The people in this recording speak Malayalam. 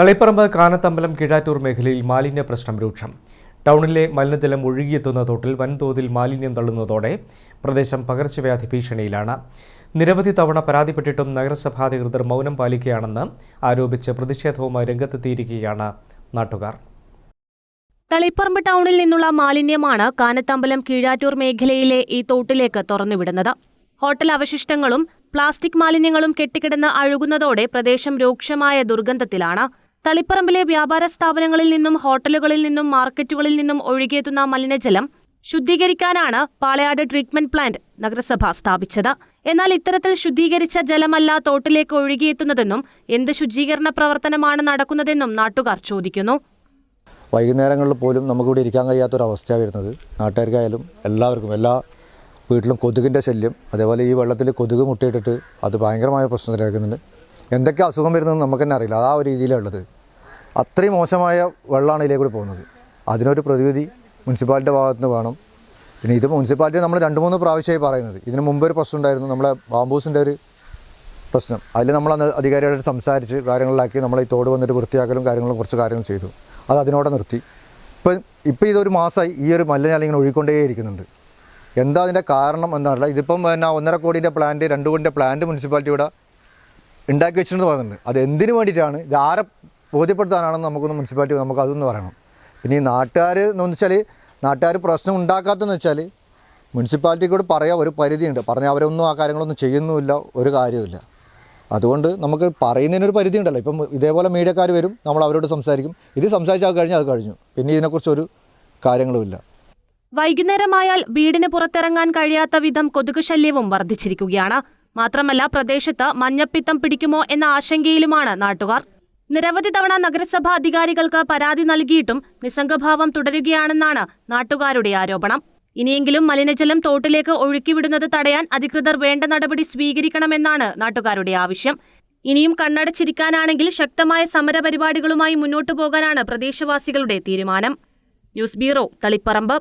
തളിപ്പറമ്പ് കാനത്തമ്പലം കിഴാറ്റൂർ മേഖലയിൽ മാലിന്യ പ്രശ്നം രൂക്ഷം. ടൗണിലെ മലിനജലം ഒഴുകിയെത്തുന്ന തോട്ടിൽ വൻതോതിൽ മാലിന്യം തള്ളുന്നതോടെ പ്രദേശം പകർച്ചവ്യാധി ഭീഷണിയിലാണ്. നിരവധി തവണ പരാതിപ്പെട്ടിട്ടും നഗരസഭാധികൃതർ മൗനം പാലിക്കുകയാണെന്ന് ആരോപിച്ച് പ്രതിഷേധവുമായി രംഗത്തെത്തിയിരിക്കുകയാണ് നാട്ടുകാർ. തളിപ്പറമ്പ് ടൗണിൽ നിന്നുള്ള മാലിന്യമാണ് കാനത്തമ്പലം കീഴാറ്റൂർ മേഖലയിലെ ഈ തോട്ടിലേക്ക് തുറന്നുവിടുന്നത്. ഹോട്ടൽ അവശിഷ്ടങ്ങളും പ്ലാസ്റ്റിക് മാലിന്യങ്ങളും കെട്ടിക്കിടന്ന് അഴുകുന്നതോടെ പ്രദേശം രൂക്ഷമായ ദുർഗന്ധത്തിലാണ്. തളിപ്പറമ്പിലെ വ്യാപാര സ്ഥാപനങ്ങളിൽ നിന്നും ഹോട്ടലുകളിൽ നിന്നും മാർക്കറ്റുകളിൽ നിന്നും ഒഴുകിയെത്തുന്ന മലിനജലം ശുദ്ധീകരിക്കാനാണ് പാളയാട് ട്രീറ്റ്മെന്റ് പ്ലാന്റ് നഗരസഭ സ്ഥാപിച്ചത്. എന്നാൽ ഇത്തരത്തിൽ ശുദ്ധീകരിച്ച ജലമല്ല തോട്ടിലേക്ക് ഒഴുകിയെത്തുന്നതെന്നും എന്ത് ശുചീകരണ പ്രവർത്തനമാണ് നടക്കുന്നതെന്നും നാട്ടുകാർ ചോദിക്കുന്നു. വൈകുന്നേരങ്ങളിൽ പോലും നമുക്കിവിടെ ഇരിക്കാൻ കഴിയാത്തൊരവസ്ഥയാണ് വരുന്നത്. നാട്ടുകാർക്കായാലും എല്ലാവർക്കും എല്ലാ വീട്ടിലും കൊതുകിന്റെ ശല്യം അതേപോലെ ഈ വെള്ളത്തിൽ കൊതുക് മുട്ടയിട്ടിട്ട് അത് ഭയങ്കരമായ പ്രശ്നത്തിലാക്കുന്നുണ്ട്. എന്തൊക്കെ അസുഖം വരുന്നതെന്ന് നമുക്ക് തന്നെ അറിയില്ല. ആ ഒരു രീതിയിലുള്ളത്. അത്രയും മോശമായ വെള്ളമാണ് ഇതിലേക്ക് കൂടി പോകുന്നത്. അതിനൊരു പ്രതിവിധി മുനിസിപ്പാലിറ്റി ഭാഗത്തു നിന്ന് വേണം. പിന്നെ ഇത് മുനിസിപ്പാലിറ്റി നമ്മൾ രണ്ട് മൂന്ന് പ്രാവശ്യമായി പറയുന്നത്. ഇതിന് മുമ്പ് ഒരു പ്രശ്നം ഉണ്ടായിരുന്നു. നമ്മളെ ബാംബൂസിന്റെ ഒരു പ്രശ്നം. അതിൽ നമ്മൾ അന്ന് അധികാരികളായിട്ട് സംസാരിച്ച് കാര്യങ്ങളിലാക്കി നമ്മൾ ഈ തോട് വന്നിട്ട് വൃത്തിയാക്കലും കാര്യങ്ങളും കുറച്ച് കാര്യങ്ങൾ ചെയ്തു. അത് അതിനോടെ നിർത്തി. ഇപ്പം ഇപ്പം ഇതൊരു മാസമായി ഈ ഒരു മലിനജലം ഇങ്ങനെ ഒഴുകിക്കൊണ്ടേയിരിക്കുന്നുണ്ട്. എന്താ അതിന്റെ കാരണം എന്നറിയില്ല. ഇതിപ്പം പിന്നെ ഒന്നര കോടിന്റെ പ്ലാന്റ് രണ്ട് കോടിന്റെ പ്ലാന്റ് മുനിസിപ്പാലിറ്റി ഇവിടെ ഉണ്ടാക്കി വെച്ചിട്ടുണ്ട് പറയുന്നുണ്ട്. അത് എന്തിനു വേണ്ടിയിട്ടാണ്? ഇത് ആരെ ബോധ്യപ്പെടുത്താനാണെന്ന് നമുക്കൊന്ന് മുനിസിപ്പാലിറ്റി നമുക്ക് അതൊന്ന് പറയണം. പിന്നെ ഈ നാട്ടുകാർ എന്ന് വെച്ചാൽ നാട്ടുകാർ പ്രശ്നം ഉണ്ടാക്കാത്തതെന്ന് വെച്ചാൽ മുനിസിപ്പാലിറ്റിക്കൂടെ പറയാൻ ഒരു പരിധിയുണ്ട്. പറഞ്ഞാൽ അവരൊന്നും ആ കാര്യങ്ങളൊന്നും ചെയ്യുന്നുമില്ല ഒരു കാര്യമില്ല അതുകൊണ്ട് നമുക്ക് പറയുന്നതിനൊരു പരിധി ഉണ്ടല്ലോ ഇപ്പം ഇതേപോലെ മീഡിയക്കാർ വരും നമ്മൾ അവരോട് സംസാരിക്കും. ഇത് സംസാരിച്ചാൽ കഴിഞ്ഞാൽ അത് കഴിഞ്ഞു. പിന്നെ ഇതിനെക്കുറിച്ചൊരു കാര്യങ്ങളുമില്ല. വൈകുന്നേരമായാൽ വീടിന് പുറത്തിറങ്ങാൻ കഴിയാത്ത വിധം കൊതുക് ശല്യവും വർദ്ധിച്ചിരിക്കുകയാണ്. മാത്രമല്ല പ്രദേശത്ത് മഞ്ഞപ്പിത്തം പിടിക്കുമോ എന്ന ആശങ്കയിലുമാണ് നാട്ടുകാർ. നിരവധി തവണ നഗരസഭാ അധികാരികൾക്ക് പരാതി നൽകിയിട്ടും നിസ്സംഗഭാവം തുടരുകയാണെന്നാണ് നാട്ടുകാരുടെ ആരോപണം. ഇനിയെങ്കിലും മലിനജലം തോട്ടിലേക്ക് ഒഴുക്കിവിടുന്നത് തടയാൻ അധികൃതർ വേണ്ട നടപടി സ്വീകരിക്കണമെന്നാണ് നാട്ടുകാരുടെ ആവശ്യം. ഇനിയും കണ്ണടച്ചിരിക്കാനാണെങ്കിൽ ശക്തമായ സമരപരിപാടികളുമായി മുന്നോട്ടു പോകാനാണ് പ്രദേശവാസികളുടെ തീരുമാനം. News bureau Taliparamba.